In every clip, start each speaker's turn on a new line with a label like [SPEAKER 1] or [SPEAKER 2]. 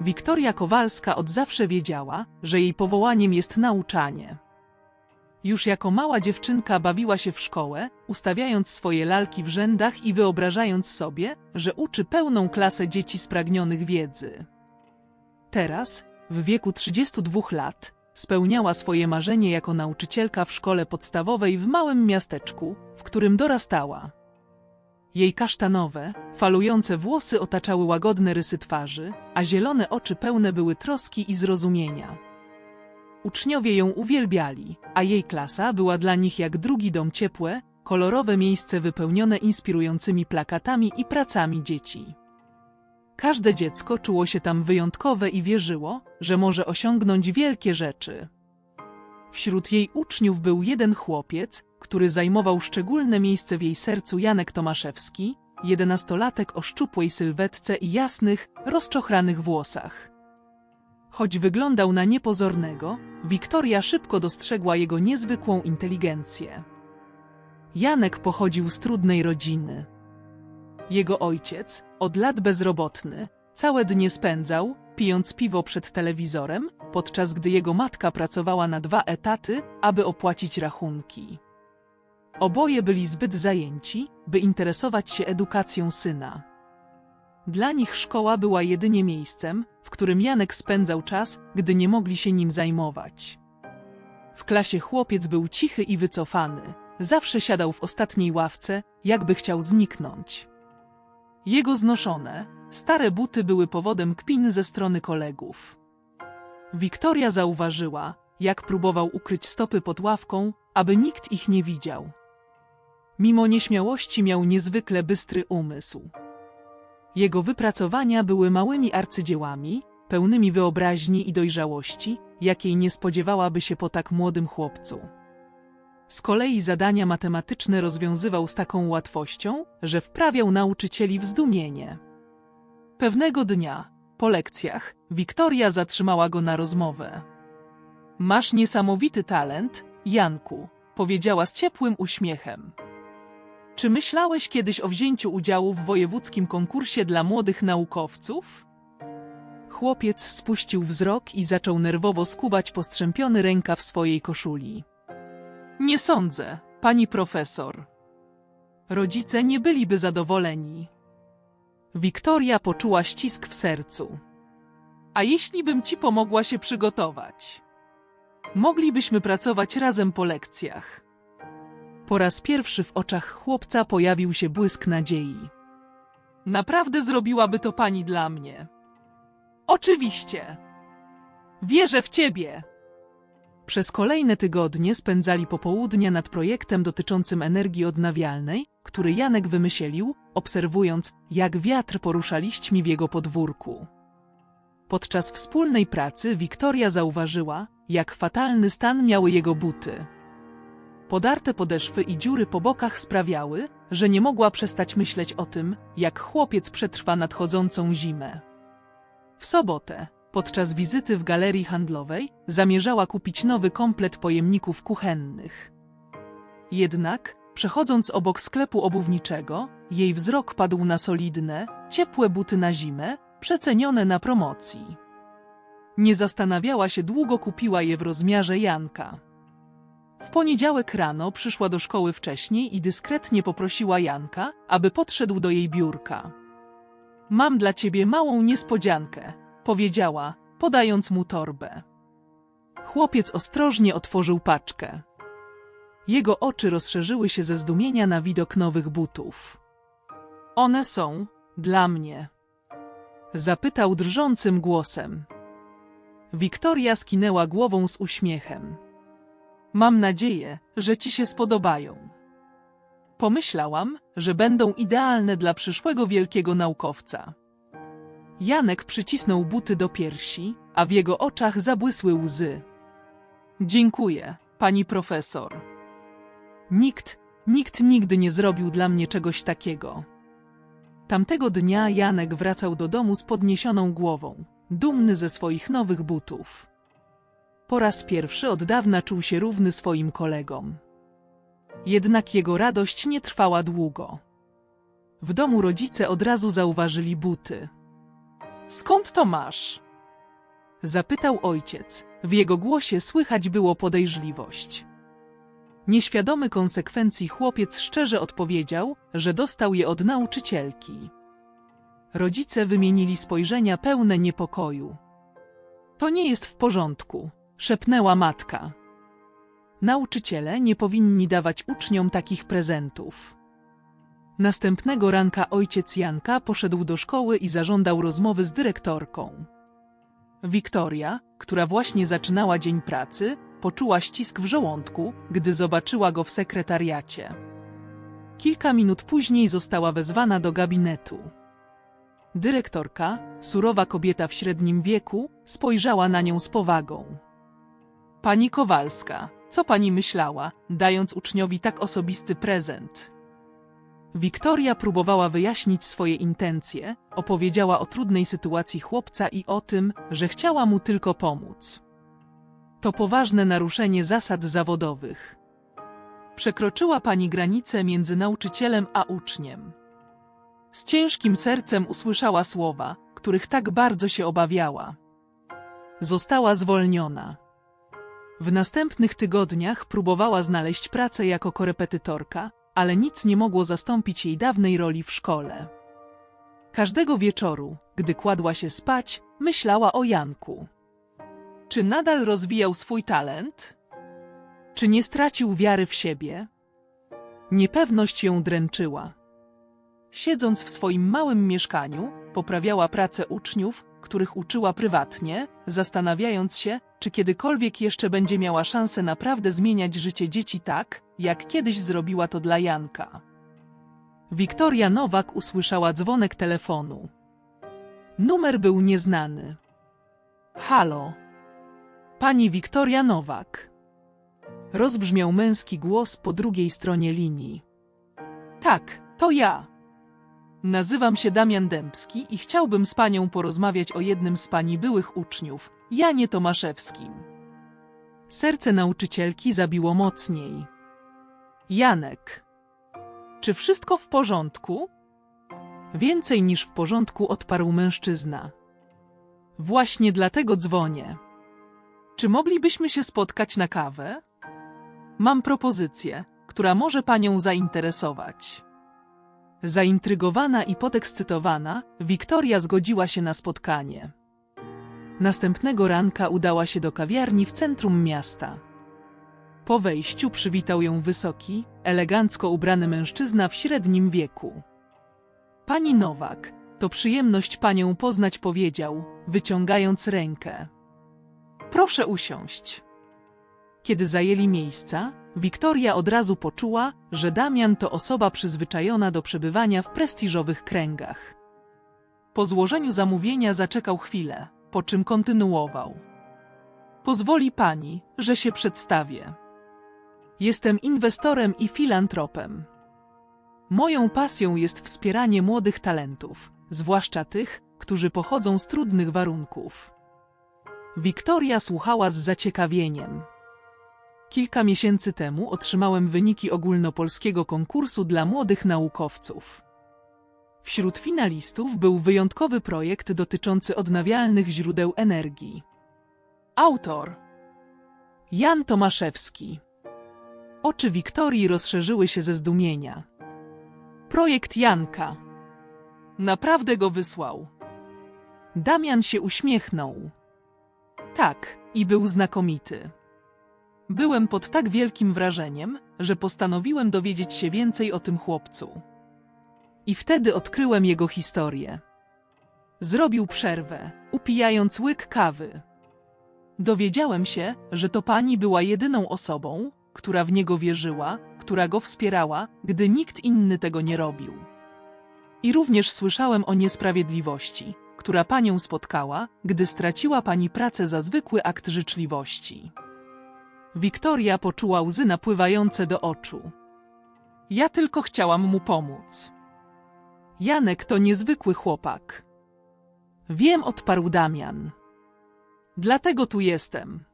[SPEAKER 1] Wiktoria Kowalska od zawsze wiedziała, że jej powołaniem jest nauczanie. Już jako mała dziewczynka bawiła się w szkołę, ustawiając swoje lalki w rzędach i wyobrażając sobie, że uczy pełną klasę dzieci spragnionych wiedzy. Teraz, w wieku 32 lat, spełniała swoje marzenie jako nauczycielka w szkole podstawowej w małym miasteczku, w którym dorastała. Jej kasztanowe, falujące włosy otaczały łagodne rysy twarzy, a zielone oczy pełne były troski i zrozumienia. Uczniowie ją uwielbiali, a jej klasa była dla nich jak drugi dom ciepłe, kolorowe miejsce wypełnione inspirującymi plakatami i pracami dzieci. Każde dziecko czuło się tam wyjątkowe i wierzyło, że może osiągnąć wielkie rzeczy. Wśród jej uczniów był jeden chłopiec, który zajmował szczególne miejsce w jej sercu Janek Tomaszewski, jedenastolatek o szczupłej sylwetce i jasnych, rozczochranych włosach. Choć wyglądał na niepozornego, Wiktoria szybko dostrzegła jego niezwykłą inteligencję. Janek pochodził z trudnej rodziny. Jego ojciec, od lat bezrobotny, całe dnie spędzał, pijąc piwo przed telewizorem, podczas gdy jego matka pracowała na dwa etaty, aby opłacić rachunki. Oboje byli zbyt zajęci, by interesować się edukacją syna. Dla nich szkoła była jedynie miejscem, w którym Janek spędzał czas, gdy nie mogli się nim zajmować. W klasie chłopiec był cichy i wycofany, zawsze siadał w ostatniej ławce, jakby chciał zniknąć. Jego znoszone, stare buty były powodem kpin ze strony kolegów. Wiktoria zauważyła, jak próbował ukryć stopy pod ławką, aby nikt ich nie widział. Mimo nieśmiałości miał niezwykle bystry umysł. Jego wypracowania były małymi arcydziełami, pełnymi wyobraźni i dojrzałości, jakiej nie spodziewałaby się po tak młodym chłopcu. Z kolei zadania matematyczne rozwiązywał z taką łatwością, że wprawiał nauczycieli w zdumienie. Pewnego dnia, po lekcjach, Wiktoria zatrzymała go na rozmowę. Masz niesamowity talent, Janku, powiedziała z ciepłym uśmiechem. Czy myślałeś kiedyś o wzięciu udziału w wojewódzkim konkursie dla młodych naukowców? Chłopiec spuścił wzrok i zaczął nerwowo skubać postrzępiony rękaw swojej koszuli. Nie sądzę, pani profesor. Rodzice nie byliby zadowoleni. Wiktoria poczuła ścisk w sercu. A jeśli bym ci pomogła się przygotować? Moglibyśmy pracować razem po lekcjach. Po raz pierwszy w oczach chłopca pojawił się błysk nadziei. Naprawdę zrobiłaby to pani dla mnie. Oczywiście. Wierzę w ciebie. Przez kolejne tygodnie spędzali popołudnia nad projektem dotyczącym energii odnawialnej, który Janek wymyślił, obserwując, jak wiatr porusza liśćmi w jego podwórku. Podczas wspólnej pracy Wiktoria zauważyła, jak fatalny stan miały jego buty. Podarte podeszwy i dziury po bokach sprawiały, że nie mogła przestać myśleć o tym, jak chłopiec przetrwa nadchodzącą zimę. W sobotę, podczas wizyty w galerii handlowej, zamierzała kupić nowy komplet pojemników kuchennych. Jednak, przechodząc obok sklepu obuwniczego, jej wzrok padł na solidne, ciepłe buty na zimę, przecenione na promocji. Nie zastanawiała się długo kupiła je w rozmiarze Janka. W poniedziałek rano przyszła do szkoły wcześniej i dyskretnie poprosiła Janka, aby podszedł do jej biurka. Mam dla ciebie małą niespodziankę, powiedziała, podając mu torbę. Chłopiec ostrożnie otworzył paczkę. Jego oczy rozszerzyły się ze zdumienia na widok nowych butów. One są dla mnie. Zapytał drżącym głosem. Wiktoria skinęła głową z uśmiechem. Mam nadzieję, że ci się spodobają. Pomyślałam, że będą idealne dla przyszłego wielkiego naukowca. Janek przycisnął buty do piersi, a w jego oczach zabłysły łzy. Dziękuję, pani profesor. Nikt, nikt nigdy nie zrobił dla mnie czegoś takiego. Tamtego dnia Janek wracał do domu z podniesioną głową, dumny ze swoich nowych butów. Po raz pierwszy od dawna czuł się równy swoim kolegom. Jednak jego radość nie trwała długo. W domu rodzice od razu zauważyli buty. Skąd to masz? Zapytał ojciec. W jego głosie słychać było podejrzliwość. Nieświadomy konsekwencji chłopiec szczerze odpowiedział, że dostał je od nauczycielki. Rodzice wymienili spojrzenia pełne niepokoju. To nie jest w porządku, szepnęła matka. Nauczyciele nie powinni dawać uczniom takich prezentów. Następnego ranka ojciec Janka poszedł do szkoły i zażądał rozmowy z dyrektorką. Wiktoria, która właśnie zaczynała dzień pracy, poczuła ścisk w żołądku, gdy zobaczyła go w sekretariacie. Kilka minut później została wezwana do gabinetu. Dyrektorka, surowa kobieta w średnim wieku, spojrzała na nią z powagą. Pani Kowalska, co pani myślała, dając uczniowi tak osobisty prezent? Wiktoria próbowała wyjaśnić swoje intencje, opowiedziała o trudnej sytuacji chłopca i o tym, że chciała mu tylko pomóc. To poważne naruszenie zasad zawodowych. Przekroczyła pani granicę między nauczycielem a uczniem. Z ciężkim sercem usłyszała słowa, których tak bardzo się obawiała. Została zwolniona. W następnych tygodniach próbowała znaleźć pracę jako korepetytorka, ale nic nie mogło zastąpić jej dawnej roli w szkole. Każdego wieczoru, gdy kładła się spać, myślała o Janku. Czy nadal rozwijał swój talent? Czy nie stracił wiary w siebie? Niepewność ją dręczyła. Siedząc w swoim małym mieszkaniu, poprawiała pracę uczniów, których uczyła prywatnie, zastanawiając się, czy kiedykolwiek jeszcze będzie miała szansę naprawdę zmieniać życie dzieci tak, jak kiedyś zrobiła to dla Janka. Wiktoria Nowak usłyszała dzwonek telefonu. Numer był nieznany. Halo. Pani Wiktoria Nowak. Rozbrzmiał męski głos po drugiej stronie linii. Tak, to ja. Nazywam się Damian Dębski i chciałbym z panią porozmawiać o jednym z pani byłych uczniów, Janie Tomaszewskim. Serce nauczycielki zabiło mocniej. Janek. Czy wszystko w porządku? Więcej niż w porządku odparł mężczyzna. Właśnie dlatego dzwonię. Czy moglibyśmy się spotkać na kawę? Mam propozycję, która może panią zainteresować. Zaintrygowana i podekscytowana, Wiktoria zgodziła się na spotkanie. Następnego ranka udała się do kawiarni w centrum miasta. Po wejściu przywitał ją wysoki, elegancko ubrany mężczyzna w średnim wieku. Pani Nowak, to przyjemność panią poznać powiedział, wyciągając rękę. Proszę usiąść. Kiedy zajęli miejsca, Wiktoria od razu poczuła, że Damian to osoba przyzwyczajona do przebywania w prestiżowych kręgach. Po złożeniu zamówienia zaczekał chwilę, po czym kontynuował. Pozwoli pani, że się przedstawię. Jestem inwestorem i filantropem. Moją pasją jest wspieranie młodych talentów, zwłaszcza tych, którzy pochodzą z trudnych warunków. Wiktoria słuchała z zaciekawieniem. Kilka miesięcy temu otrzymałem wyniki ogólnopolskiego konkursu dla młodych naukowców. Wśród finalistów był wyjątkowy projekt dotyczący odnawialnych źródeł energii. Autor Jan Tomaszewski. Oczy Wiktorii rozszerzyły się ze zdumienia. Projekt Janka. Naprawdę go wysłał. Damian się uśmiechnął. Tak, i był znakomity. Byłem pod tak wielkim wrażeniem, że postanowiłem dowiedzieć się więcej o tym chłopcu. I wtedy odkryłem jego historię. Zrobił przerwę, upijając łyk kawy. Dowiedziałem się, że to pani była jedyną osobą, która w niego wierzyła, która go wspierała, gdy nikt inny tego nie robił. I również słyszałem o niesprawiedliwości, która panią spotkała, gdy straciła pani pracę za zwykły akt życzliwości. Wiktoria poczuła łzy napływające do oczu. Ja tylko chciałam mu pomóc. Janek to niezwykły chłopak. Wiem, odparł Damian. Dlatego tu jestem.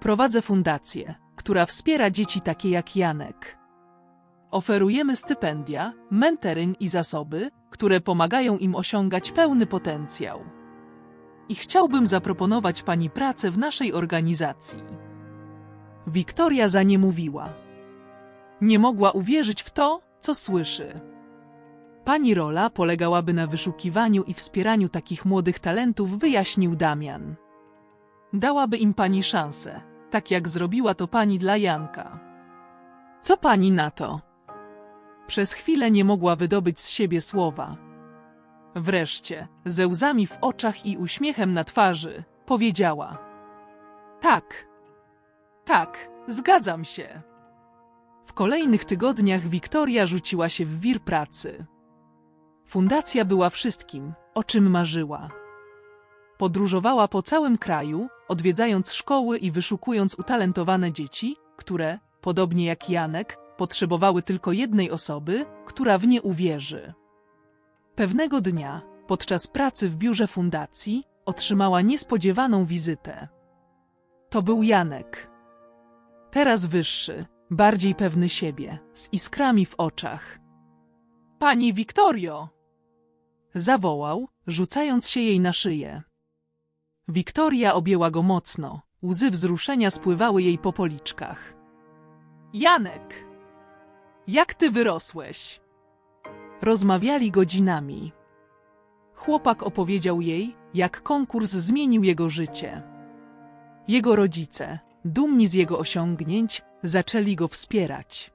[SPEAKER 1] Prowadzę fundację, która wspiera dzieci takie jak Janek. Oferujemy stypendia, mentoring i zasoby, które pomagają im osiągać pełny potencjał. i chciałbym zaproponować pani pracę w naszej organizacji. Wiktoria za nie mówiła. Nie mogła uwierzyć w to, co słyszy. Pani rola polegałaby na wyszukiwaniu i wspieraniu takich młodych talentów, wyjaśnił Damian. Dałaby im pani szansę, tak jak zrobiła to pani dla Janka. Co pani na to? Przez chwilę nie mogła wydobyć z siebie słowa. Wreszcie, ze łzami w oczach i uśmiechem na twarzy, powiedziała: Tak, tak, zgadzam się. W kolejnych tygodniach Wiktoria rzuciła się w wir pracy. Fundacja była wszystkim, o czym marzyła. Podróżowała po całym kraju, odwiedzając szkoły i wyszukując utalentowane dzieci, które, podobnie jak Janek, potrzebowały tylko jednej osoby, która w nie uwierzy. Pewnego dnia, podczas pracy w biurze fundacji, otrzymała niespodziewaną wizytę. To był Janek. Teraz wyższy, bardziej pewny siebie, z iskrami w oczach. Pani Wiktorio! Zawołał, rzucając się jej na szyję. Wiktoria objęła go mocno, łzy wzruszenia spływały jej po policzkach. Janek! Jak ty wyrosłeś? Rozmawiali godzinami. Chłopak opowiedział jej, jak konkurs zmienił jego życie. Jego rodzice, dumni z jego osiągnięć, zaczęli go wspierać.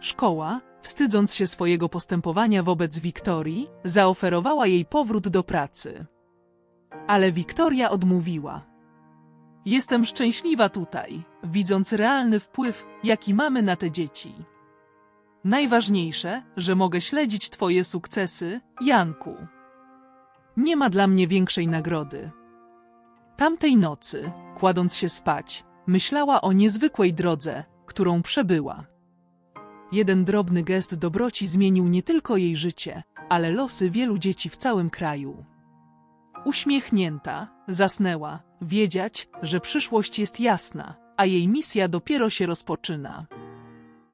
[SPEAKER 1] Szkoła, wstydząc się swojego postępowania wobec Wiktorii, zaoferowała jej powrót do pracy. Ale Wiktoria odmówiła. Jestem szczęśliwa tutaj, widząc realny wpływ, jaki mamy na te dzieci. Najważniejsze, że mogę śledzić Twoje sukcesy, Janku. Nie ma dla mnie większej nagrody. Tamtej nocy, kładąc się spać, myślała o niezwykłej drodze, którą przebyła. Jeden drobny gest dobroci zmienił nie tylko jej życie, ale losy wielu dzieci w całym kraju. Uśmiechnięta, zasnęła, wiedziać, że przyszłość jest jasna, a jej misja dopiero się rozpoczyna.